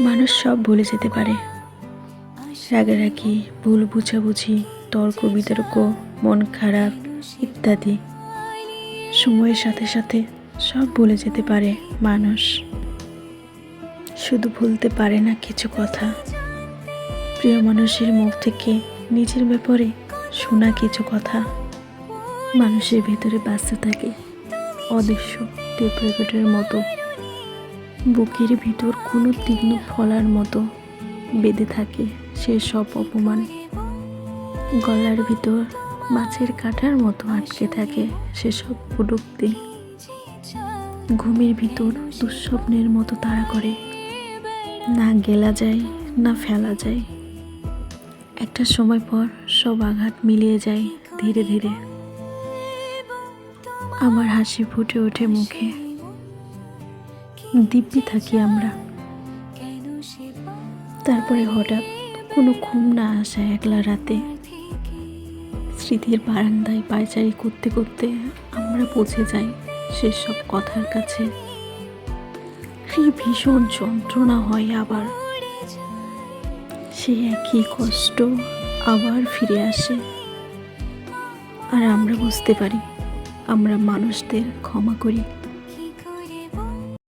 মানুষ সব ভুলে যেতে পারে। রাগারাগি, ভুল বুঝাবুঝি, তর্ক, বিতর্ক, মন খারাপ ইত্যাদি। সময়ের সাথে সাথে সব ভুলে যেতে পারে মানুষ। শুধু ভুলতে পারে না কিছু কথা। প্রিয় মানুষের মুখ থেকে নিজের ব্যাপারে শোনা কিছু কথা। মানুষের ভেতরে ব্যস্ত থাকে অদৃশ্য টেপ রেকর্ডের মতো বুকের ভিতর কোনো তীক্ষ্ণ ফলার মতো বেঁধে থাকে সে সব অপমান। গলার ভিতর মাছের কাঁটার মতো আটকে থাকে সেসব কুডুক্তি ঘুমের ভিতর দুঃস্বপ্নের মতো তাড়া করে। না গেলা যায়, না ফেলা যায়। একটা সময় পর সব আঘাত মিলিয়ে যায় ধীরে ধীরে। আমার হাসি ফুটে ওঠে মুখে। দিব্যি থাকি আমরা। তারপরে হঠাৎ কোনো ঘুম না আসা একলা রাতে স্মৃতির বারান্দায় পায়চারি করতে করতে আমরা পৌঁছে যাই সেসব কথার কাছে। কি ভীষণ যন্ত্রণা হয় আবার। সেই একই কষ্ট আবার ফিরে আসে। আর আমরা বুঝতে পারি, আমরা মানুষদের ক্ষমা করি।